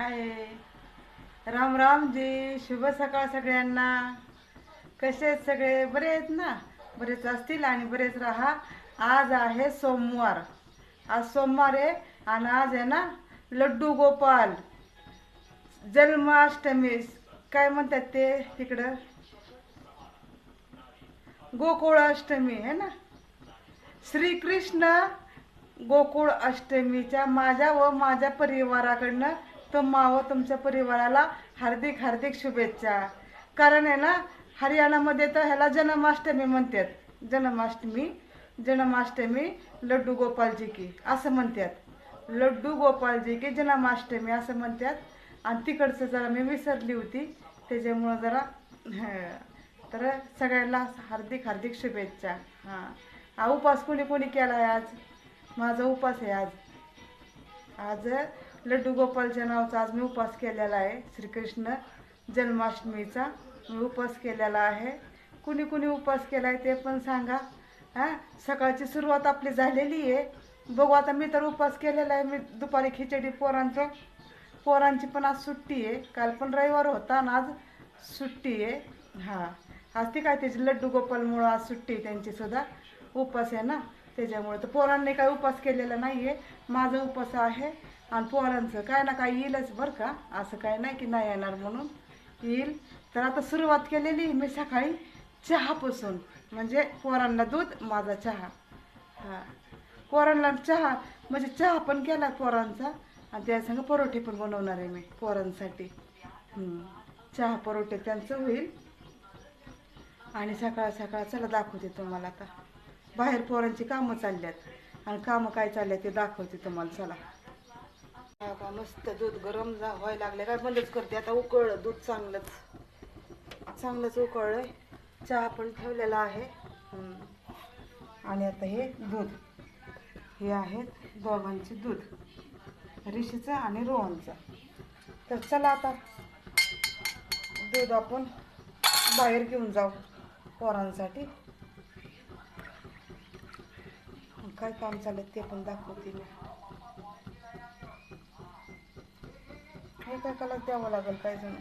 हाय राम राम जी शुभ सकाळ सगळ्यांना. कसे आहेत सगळे? बरे आहेत ना? बरेच असतील आणि बरेच राहा. आज आहे सोमवार. आज सोमवार आहे आणि आज आहे ना लड्डू गोपाल. जन्माष्टमी. काय म्हणतात ते तिकडं गोकुळाष्टमी है ना? श्रीकृष्ण गोकुळ अष्टमीच्या माझ्या व माझ्या परिवाराकडनं तुम्हा व तुमच्या परिवाराला हार्दिक हार्दिक शुभेच्छा. कारण आहे ना हरियाणामध्ये तर ह्याला जन्माष्टमी म्हणतात. जन्माष्टमी जन्माष्टमी लड्डू गोपालजी की असं म्हणतात. लड्डू गोपालजी की जन्माष्टमी असं म्हणतात. आणि तिकडचं जरा मी विसरली होती त्याच्यामुळं जरा हं. तर सगळ्यांना हार्दिक हार्दिक शुभेच्छा. हां. हा उपास कोणी कोणी केला आहे आज? माझा उपास आहे आज. आज लड्डू गोपालच्या नावाचा आज मी उपास केलेला आहे. श्रीकृष्ण जन्माष्टमीचा मी उपास केलेला आहे. कुणी कुणी उपास केला आहे ते पण सांगा. हां? सकाळची सुरुवात आपली झालेली आहे. बघू आता मी तर उपास केलेला आहे. मी दुपारी खिचडी पोरांचं पोरांची पण आज सुट्टी आहे. काल पण रविवार होता आणि आज सुट्टी आहे. हां. आज ती काय त्याची लड्डू गोपालमुळं आज सुट्टी आहे त्यांची सुद्धा. उपास आहे ना? त्याच्यामुळे तर पोरांनी काय उपास केलेला नाही आहे माझा उपास आहे आणि पोरांचं काय ना काय येईलच बरं का. असं काय नाही की नाही येणार म्हणून. येईल. तर आता सुरुवात केलेली मी सकाळी चहापासून. म्हणजे पोरांना दूध माझा चहा. हां. पोरांना चहा म्हणजे चहा पण केला पोरांचा. आणि त्यासंग परोठे पण बनवणार आहे मी पोरांसाठी. चहा परोठे त्यांचं होईल. आणि सकाळ सकाळ चला दाखवते तुम्हाला आता. बाहेर पोरांची कामं चालल्यात. आणि कामं काय चालल्यात ते दाखवते तुम्हाला चला. हा मस्त दूध गरम जा व्हायला लागले काय बंदच करते आता उकळलं दूध चांगलंच. चांगलंच उकळलंय. चहा पण ठेवलेला आहे. आणि आता हे दूध. हे आहेत दोघांचे दूध. ऋषीचं आणि रोहनचं. तर चला आता. दूध आपण बाहेर घेऊन जाऊ पोरांसाठी. काय काम चालत ते पण दाखवते मी हे काय कला द्यावं लागेल काय जण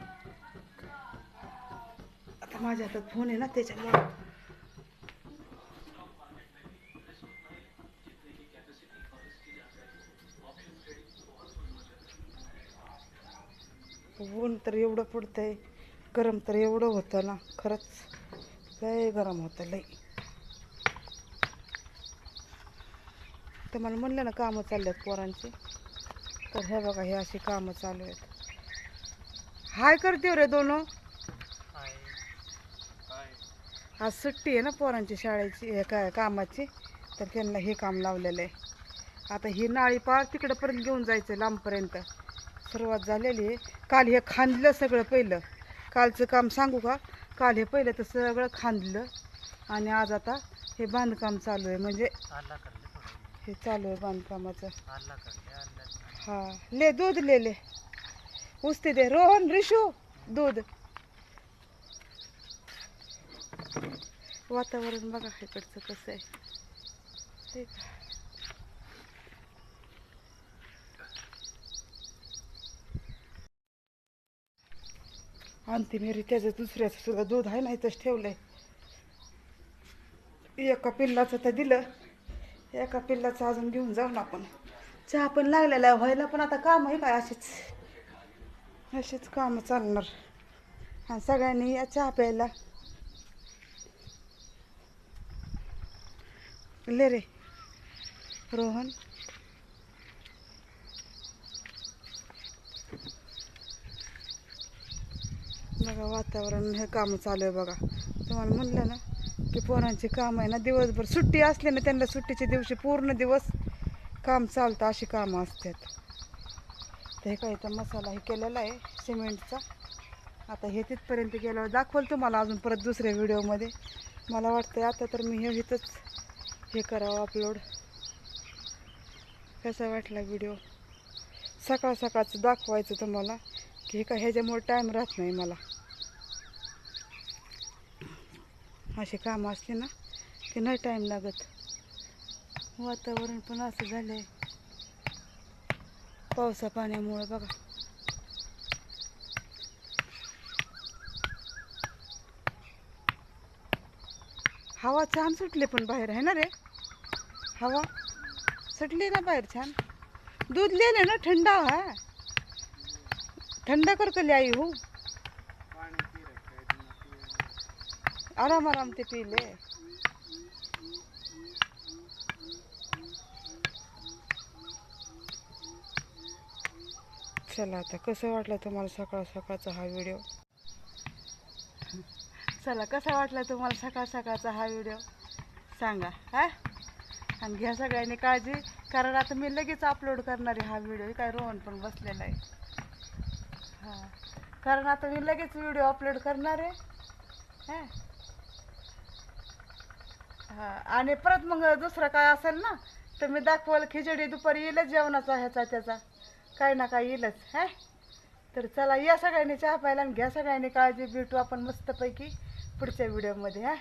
आता माझ्या हातात फोन आहे ना त्याच्यामुळे ऊन तर एवढं पडतंय गरम तर एवढं होतं ना खरंच लय गरम होतं लय तर मला म्हणलं ना कामं चालले आहेत पोरांची. तर हे बघा हे अशी कामं चालू आहेत. हाय करते रे दोन. आज सुट्टी आहे ना पोरांची शाळेची हे काय कामाची? तर त्यांना हे काम लावलेलं आहे. आता ही नाळी पार तिकडंपर्यंत घेऊन जायचं लांबपर्यंत. सुरुवात झालेली आहे. काल हे खांदलं सगळं पहिलं. कालचं काम सांगू का? काल हे पहिलं तर सगळं खांदलं. आणि आज आता हे बांधकाम चालू आहे. म्हणजे हे चालू आहे बांधकामाचं. हा ले दूध ले ले. उस्ते दे. रोहन रिशू दूध. वातावरण बघा इकडचं कसं आहे. ते का. आणते मेरी त्याचं दुसऱ्याचं सुद्धा दूध आहे ना इथंच ठेवलंय. एका पिल्लाचं तर दिलं. एका पिल्लाचं अजून घेऊन जाऊ ना आपण. चहा पण लागलेला आहे व्हायला पण आता काम आहे काय अशीच? अशीच कामं चालणार. आणि सगळ्यांनी या चहा प्यायला. ले रे. रोहन. बघा वातावरण हे काम चालू आहे बघा. तुम्हाला म्हणलं ना ते पोरांचे काम आहे ना दिवसभर सुट्टी असली ना त्यांना सुट्टीच्या दिवशी पूर्ण दिवस काम चालतं अशी कामं असतात. ते काय तर मसाला हे केलेला आहे सिमेंटचा. आता हे तिथपर्यंत गेल्यावर दाखवलं तुम्हाला अजून परत दुसऱ्या व्हिडिओमध्ये. मला वाटतं आता तर मी हे इथंच हे करावं अपलोड कसा वाटला व्हिडिओ सकाळ सकाळचं दाखवायचं तुम्हाला की हे काय ह्याच्यामुळे टाईम राहत नाही मला. असे कामं असते ना ते नाही टाईम लागत. वातावरण पण असं झालं आहे पावसा पाण्यामुळं बघा. हवा छान सुटली पण बाहेर आहे ना रे? हवा सुटली ना बाहेर छान? दूध लिहिलं ना थंडा हा थंडा करकली आई हो. आराम आराम ते पिले. चला आता कसं वाटलं तुम्हाला सकाळ सकाळचा हा व्हिडिओ चला कसा वाटला तुम्हाला सकाळ सकाळचा हा व्हिडिओ सांगा हा? आणि घ्या सगळ्यांनी काळजी कारण आता मी लगेच अपलोड करणार आहे हा व्हिडिओ काय रोहन पण बसलेला आहे. हां. कारण आता मी लगेच व्हिडिओ अपलोड करणार आहे. हां. हां आणि परत मग दुसरं काय असेल ना तर मी दाखवाल खिचडी दुपारी येईलच जेवणाचा ह्याचा त्याचा. काय ना काय येईलच हा? तर चला या सगळ्यांनी चहा प्यायला आणि घ्या सगळ्यांनी काळजी भेटू आपण मस्तपैकी पुढच्या व्हिडिओमध्ये हा?